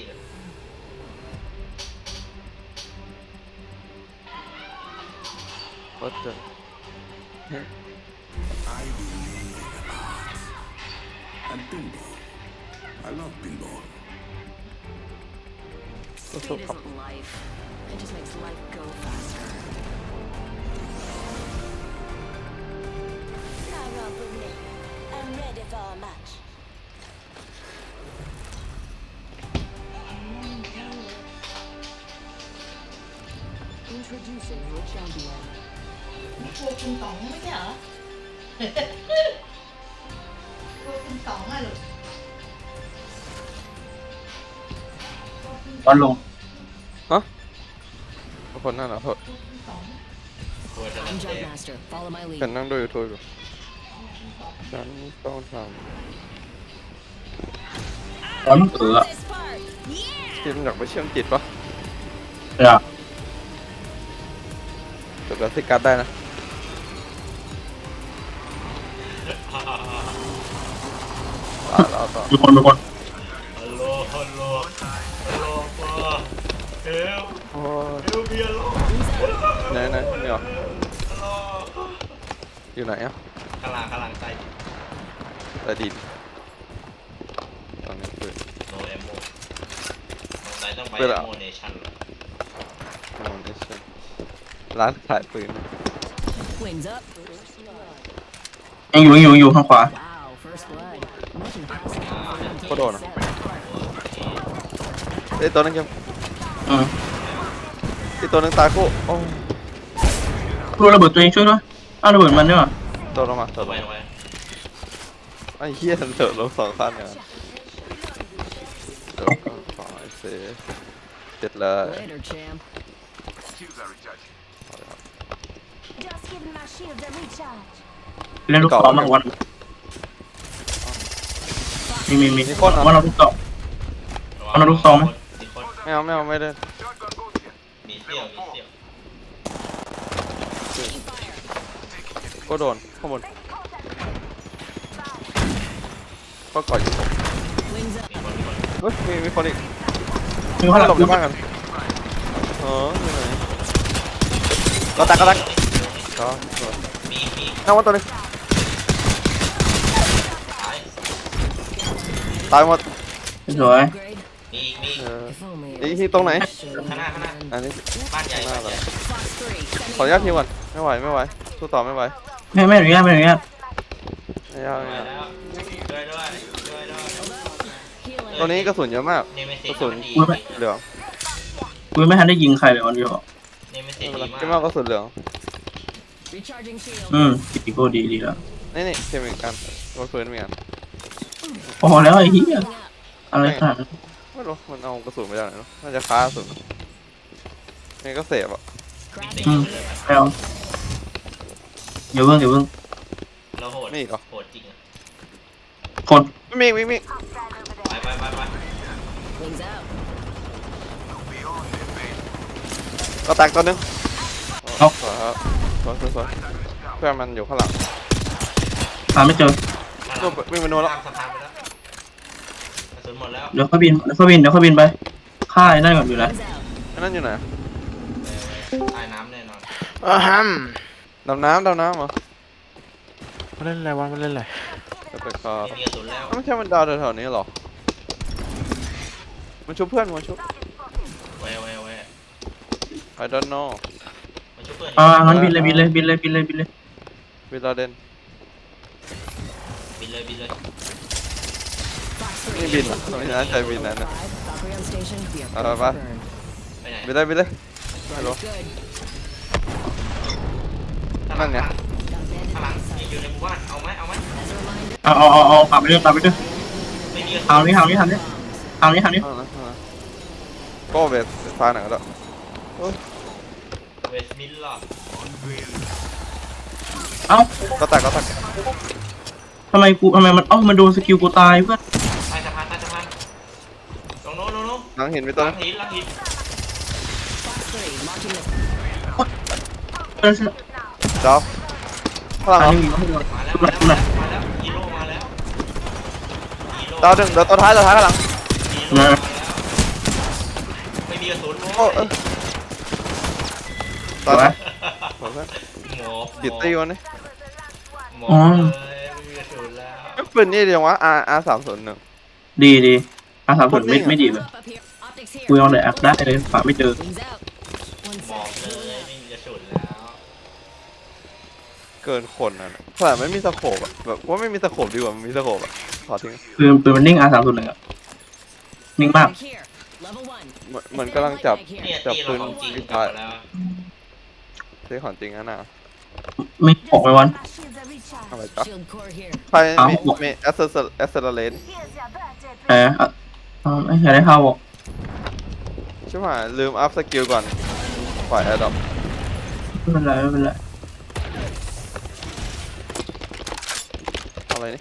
here. What the? I believe in art. And pinball. I love pinball. Speed isn't life. It just makes life go faster. I'm ready for a match. Introducing your champion. กลัวคุณต๋องไม่ใช่เหรอกลัวคุณต๋องอะลูกบอลลงทุกคนนั่นเหรอโทษคุณต๋องกลัวจะ I'm ลำเตะ Jumpmaster. Follow my ฉัน lead. นั่งดูยูทูบอยู่ฉันต้องทบอลเออ This part. ำที่มันอยากไปเชื่อมจิตปะเดี๋ยวเดี๋ยวกระสิกัดได้นะ ต่อแล้วต่อมีคนมีคนฮัลโหลฮัลโหลฮัลโหลปอเฮลโอ้ยเฮลเบียร์โลไหนไหนไม่ออกอยู่ไหนอะข้างหลังข้างหลังใต้ใต้ดินตอนนี้คือโนเอโมสงสัยต้องไปเปิดแล้วโมเนชั่นมอนดิชั่น ร้านขายปืน Wings up. ยังอยู่ยังอยู่ยังอยู่ข้างขวา Wow, first blood. Nothing past that. Hold on. Set. เอ้ยตัวนั้นยังอืมอีกตัวนึงตายคู่โอ้ยรู้ระเบิดตัวเองช่วยด้วยอ้าวระเบิดมันด้วยว่ะตัวลงมาตัวลไว้งมาไว้ไอ้เหี้ยเถอะลงสองขั้นเนี่ยเดี๋ยวก็ขอไอ้เซเจ็ดเลย Later, champ. Just giving my shields a recharge. เล่นลูกซองมากวันมีมีมีมีคนเหรอ วันเราลูกซอง เอามาลูกซองไหม มีคนไม่เอาไม่เอาไม่ได้มีเสี่ยวมีเสี่ยวก็โดนข้างบนก็ก่อนอยู่ Wings up. เฮ้ยมีมีคนอีกมีคนหลับหลบในบ้านกันเอออยู่ไหนก็ตักก็ตัก ก็สวยมีมีเอามาตัวหนึงตายตายหมดสวย Grade. มีมีเออ If only it นี่ was ที่ตรงไหน showed ข้างหน้าข้างหน้าอันนี้บ้านใหญ่บ้านใหญ่ Fox 3. ขออนุญาตทีก่อนไม่ไหวไม่ไหวสู้ต่อไม่ไหวไม่ไม่อนุญาตไม่อนุญาตไม่เอาไม่มาเอาแล้วช่วยด้วยช่วยด้วย Healing. ตัวนี้กระสุนเยอะมากเนเมซิกสระสุนดีเหลืองกูไม่ทันได้ยิงใครเลยวันเดียวเนเมซิไม่สเป็นไรดีไม่มาเอากกระสุนเหลือง Recharging shield. อืมตีโก้ดีดีแล้วนี่นี่เกมอีกอันรถปืนมีอันพอแล้วไอ้เหี้ย Healing up. อะไรขนาดนั้นไม่รู้มันเอากระสุนไปจากไหนเนอะน่าจะค้ากระสุนนี่ก็เสพอะ Crafting. อืมแล้วอย่าเพิ่งอย่าเพิ่งแล้วโหดมีอีกเหรอ โหดจริงอะคนไม่มีไม่มีไปไปไปไป Wings out. ก็แตกตัวหนึงสวยครับ สวยสวยสวยเพื่อนมันอยู่ข้างหลังหาไม่เจอก็วิ่งไปโน่นแล้วข้ามสะพานไปแล้วกระสุนหมดแล้วเดี๋ยวเขาบิน เดี๋ยวเขาบิน เดี๋ยวเขาบินไปฆ่าไอ้นั่นก่อนอยู่แล้ว Wings out. อันนั้นอยู่ไหนตายน้ำแน่นอนอาฮัมดำน้ำดำน้ำเหรอมาเล่นอะไรวะมาเล่นอะไรจะไปคอไม่มีกระสุนแล้วไม่ใช่มันดาวแถวๆนี้หรอ มันชุบเพื่อนมันชุบแววแววแวว I don't know มา ช่วยเพื่อนอ่างั้นบินเลยบินเลยบินเลยบินเลยบินเลยวิลาเดนบินเลยบินเลย Fox นี่ 3. บินอะไม่น่าใจบินนั่น Five. นะ Valkyrie on station. We are Uh, ready for bye. burn. ไปไหนบินเลยบินเลยไม่รู้ Good. ข้างหลันั่นไง Got a bandit ข้างหลัง inside. นี่อยู่ในหมู่บ้านเอาไหมเอาไหม As a reminder. เอาเอาเอาเอาตามไปด้วยตามไปด้วยไม่มีกระสุทางนนี้ทางนี้ทางนี้ทางนี้ทางนี้เอานะเอานะก็เวทซ้ายหน่อยก็ได้ เวสมิลล่าเอ้าก็แตกก็แตกทำไมกูทำไมมันเอ้ามันโดนสกิลกูตายเพื่อนใต้สะพานใต้สะพานตรงโน้นโน้นโน้นหลังหินไปหตัวลันึงงหินหลังหิน Fox 3. Launching this. เออดาวข้างหลังทางเหรอนี้มีให้ดูมาแล้วมาแล้วมาแล้วมาแล้วฮีโร่มาแล้วฮีโร่ดาวหนึ่งเดี๋ยวตัวท้ายตัวท้ายข้างหลังฮีโร่มาแล้วมีกระสุนโอ้โว้ยเออต อนไหมนั้นหมดแล้วหมอบิดตีวันนี้หมออ๋อเลยไม่มีกระสุนแล้วก็ปืนนี่เดียววะ R R สามศูนย์หนึ่งดีดีอาสามส่วนไม่ไม่ดีเลย Up up here. Optics กู here. ยังเลยแอปได้เลยฝาไม่เจอ Wings out. One หมอก sec. เลยไม่มีกระสุนแล้วเกินคนอะนะแต่ไม่มีสโคปอะแบบว่าไม่มีสโคปดีกว่ามันมีสโคปอะขอทิ้งปืนปืนมันนิ่งอาสามส่วนหนึ่งอะนิ่งมาก Back here. Level one. เหมือนเหมือนกำลังจับเนี่ยจับตีปืเรานของจริงอีกกลับฝ่ายมาแล้ว ซื้อของจริงนะน่ะ ไม่ออกไปวัน My shields are recharged. อะไรจ๊ะ Shield core here. ใครอ้าว มีมี acceleration accelerate Here's your birthday แหมอะอ่าไม่อยากได้เข้าบอกใช่ไหมลืมอัพสกิลก่อนปล่อยแอร์ดรอปไม่เป็นไรไม่เป็นไรอะไรนี่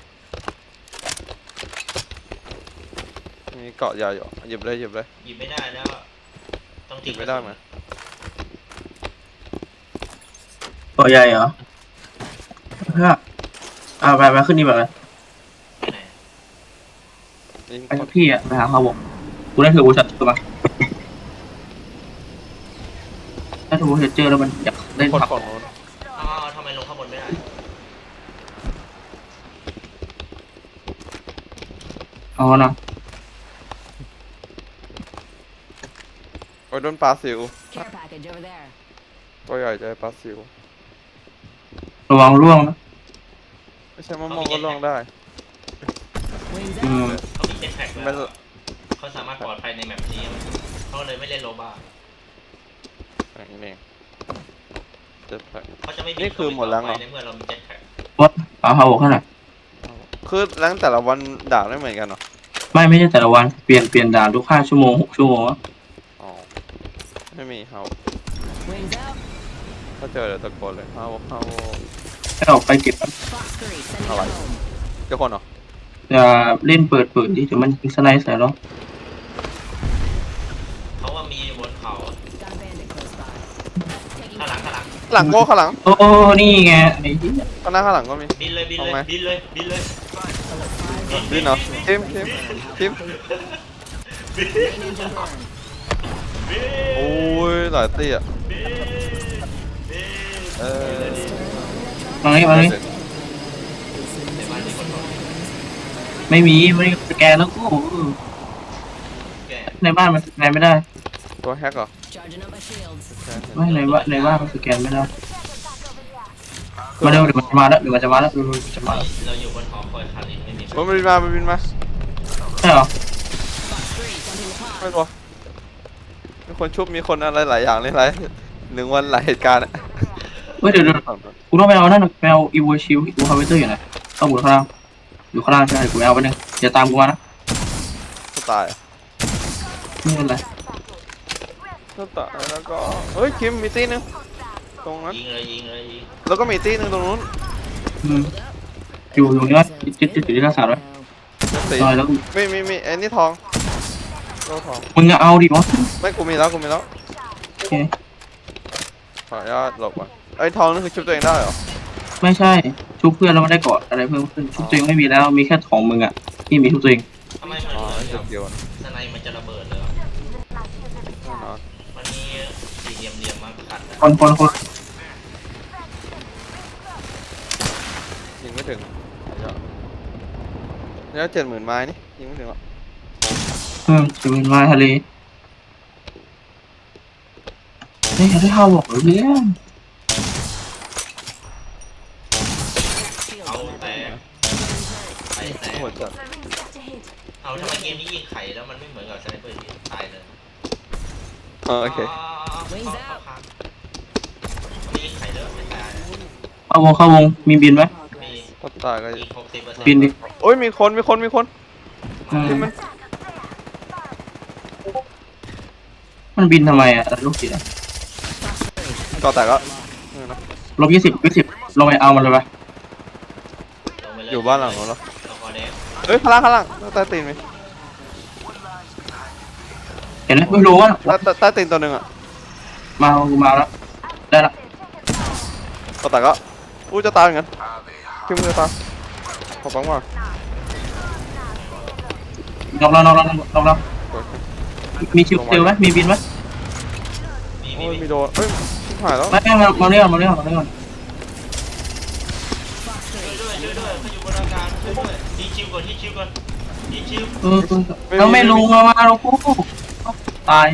มีเกาะยาอยู่หยิบเลยหยิบเลยหยิบไม่ได้แล้วต้องหยิทิ้บงไม่ได้ไหม ตัวใหญ่เหรอเพื่ออ่าไปไปขึ้นนี่แบบเลยไปไหนยิงไปกับพี่อะไปหาเขาบอกกูได้เทอร์โบชัดตัวมาได้เทอร์โบชัดเจอแล้วมันอยากเล่นคนผักฝั่งโน้นอ้าวทำไมลงข้างบนไม่ได้เอานะโอ้ยโดนปลาสิว Care package over there. ตัวใหญ่ใจปลาสิว ระวังร่วงนะไม่ใช่มะม่วงก็ล่วงได้ Wings อื out. มเขามีเจ็ตแพ็กไม่แล้วเขาสามารถปลอดภัยในแมปนี้เขาเลยไม่เล่นโลบ้าอย่างนี้เองเจ็ดแพ็ค เขาจะไม่นี่คือหมดแล้วเหรอ ในเมื่อเรามีเจ็ตแพ็กวัดเอาเขาบอกขนาดคือแรงแต่ละวันด่าไม่เหมือนกันเหรอไม่ไม่ใช่แต่ละวันเปลี่ยนเปลี่ยนด่านทุกห้าชั่วโมงหกชั่วโมงอะอ๋อไม่มีเฮา Wings out. ถ้าเจอเดี๋ยวตะโกนเลยเฮาเฮาให้ออกไปเก็บ Fox three. Sending Alright. it home. เจ้าคนเหรออย่าเล่นเปิดเปิดดิเดี๋ยวมันยิงสไนด์ใส่เราเขาว่ามีบนเขา Got a bandit close by. Taking ข้างหลังข้างหลังหลังโก้ข้างหลังโอ้นี่ไงไอ้เหี้ยข้างหน้าข้างหลังก็มี บินเลยบินเลเอาไหมยบินเลยบินเลยดินเหรอทิมทิมทิม main engine burn. โอ้ยหลายตีอะบินบิน เออมาเลยมาเลยในบ้านมีคนบอกไม่มีไม่ได้สแกนแล้วกูแกในบ้านมันสแกนไม่ได้ ตัวแฮกเหรอ Charging up my shields. ไม่ในบ้านในบ้านมันสแกนไม่ได้ มาเร็วเดี๋ยวมันจะมาแล้วเดี๋ยวมันจะมาแล้วเดี๋ยวมันจะมาแล้วเราอยู่บนหอคอยคารินไม่มีมันบินมามันบินมาใช่เหรอ Fox three. Jumping the pod. ไม่รู้มีคนชุบมีคนอะไรหลายอย่างเลยหลายหนึ่งวันหลายเหตุการณ์อะ เฮ้ยเดี๋ยวเดี๋ยวกูต้องไปเอานั่นไปเอาอีโวชิลอีโวฮาเวเตอร์อยู่ไหนต้องอยู่ข้างล่างอยู่ข้างล่างใช่กูเอาไปหนึ่งอย่าตามกูมานะก็ตายอะไม่เป็นไรก็ตายแล้วก็เฮ้ยคิมมีตีหนึงตรงนั้นยิงเลยยิงเลยยิงแล้วก็มีตีหนึงตรงนู้นอืมอยู่อยู่นี่ว่าจิตจิตจิตที่รักษาไว้ตีซอยแล้วมีมีมีไอ้นี่ทองโลทองมึงอะเอาดิวะไม่กูมีแล้วกูมีแล้วโอเคขออนุญาตหลบก่อน ไอ้ทองนี่คือชุบตัวเองได้เหรอไม่ใช่ ชุบเพื่อนแล้วมันได้เกาะอะไรเพิ่มขึ้นชุบตัวเองไม่มีแล้วมีแค่ของมึงอะที่มีชุบตัวเองทำไมมันอ๋อเหมืไอ้อนจุกัดบเดียวนะสไนมันจะระเบิดเลยเหรอแน่นอนมันมีสี่เหลี่ยมเหลี่ยมๆมาขัดอะคนคนคนยิงไม่ถึงเดี๋ยวเนี่ยเจ็ดหมื่นไม้นี่ยิงไม่ถึงหรอกอืมจะเป็นมาทะเลเฮ้ยได้ข้าวบอกหรือเปล่าเอา กโหดจัดเอาทำไมเกมนี้ยิงไข่แล้วมันไม่เหมือนกับสไนเปอร์ที่ตายเลยเออโอเค Wings out มียิงไข่แล้วไม่ตายอะเข้าวงเข้าวงมีบินไหม มีก็ตายก็อีกหกสิบเปอร์เซ็นต์บินดิ โอ้ยมีคนมีคนมีคนอืมที่มันมันบินทำไมอะลูกศิษย์อะก่อแตกแล้วเออนะลบยี่สิบยี่สิบลงไปเอามันเลยปะลงไปเลอยู่บ้านหลังนู้นเหรอลงคอ เดฟเอ้ยข้างล่างข้างล่างใต้ตีนมีเห็นไหมไม่รู้ว่า ใต้ใต้ใต้ตีนตัวหนึ่งอะมากูมาแล้ว ได้ละก่อแตกแล้วอู้จะตายเหมือนกันคิมจะตายขอฟังว่านอกแล้วนอกแล้วนอกแล้วโอเคมีชิวเซลไหมมีบินไหมมีมีโอ้ยมีมีโดนเอ้ยชิบหายแล้วไม่ไม่มามาเรียกมาเรียกมาเรียก Fox 3. ช่วยด้วยช่วยด้วยเขาอยู่บนอากาศช่วยด้วยทีคิว ก่อนทีคิวก่อนทีคิวเออเราไม่ลงมามาเรากูตาย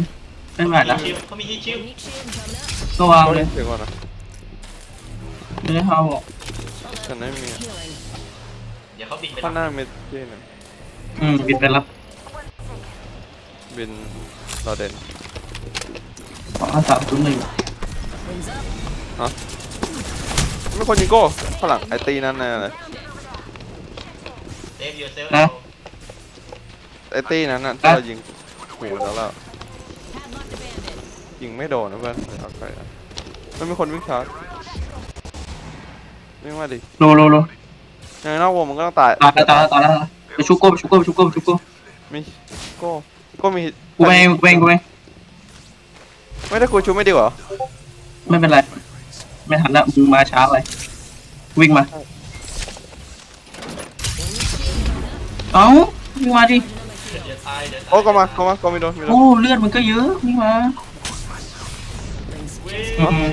ไม่ไหวทีแล้วคิวเขามีทีคิว Meat shield coming up. ก็วางเอาเลยเสียงก่อนนะไม่ได้เขาบอกฉันไม่มี Healing. เดี๋ยวเขาบินไปข้างหน้าเมดที่หนึ่งอืมบินไปรับบินรอเด่นสองสามศูนย์หนึ่ง Wings up. ไม่คนยิงโก้ข้างหลังไอตีนั่นแน่เลย เซฟยูเซลไอตีนั้นน่ะที่เรายิงหูแล้วล่ะ Padlock the bandit. ยิงไม่โดนนะเพื่อนไม่ทักใครนะมันมีคนวิ่งชาร์จวิ่งมาดิโลโลโลยังไงนอกวงมันก็ต้องตายตายแล้วตายแล้วตายแล้วไปชุกโก้ไปชุกโก้ไปชุกโก้ไปชุกโก้มีโก้โก้มีกูเองกูเองกูเองไม่ได้กูชูไม่ดีกว่าไม่เป็นไร ไม่ทันละมึงมาช้าไปวิ่งมา เอ้าวิ่งมาดิเดี๋ยวตายเดี๋ยวตายโอ้ก็มาก็มาก็มีโดนมีโดนโอ้เลือดมันก็เยอะวิ่งมาวิ่อืมง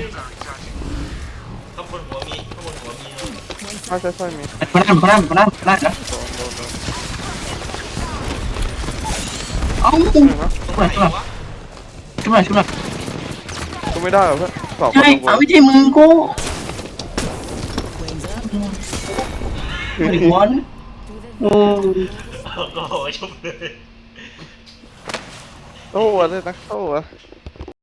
ข้างบนหัวมีข้างบนหัวมีใช่ใช่ใช่มีคนนั้นคนนั้นคนนั้นคนนั้นนะโดนโดนโดนเอ้าเห็นปะตรงไหนวะช่วยหน่อยช่วยหน่อยกูไม่ได้หรอกเพื่อนสองคนใช่ลงกูเอาไม่ใช่มึงกู Wings up. ไอ้วอน โอ้โอ้โหชุบเลยโอ้โหเลยนะโอ้โห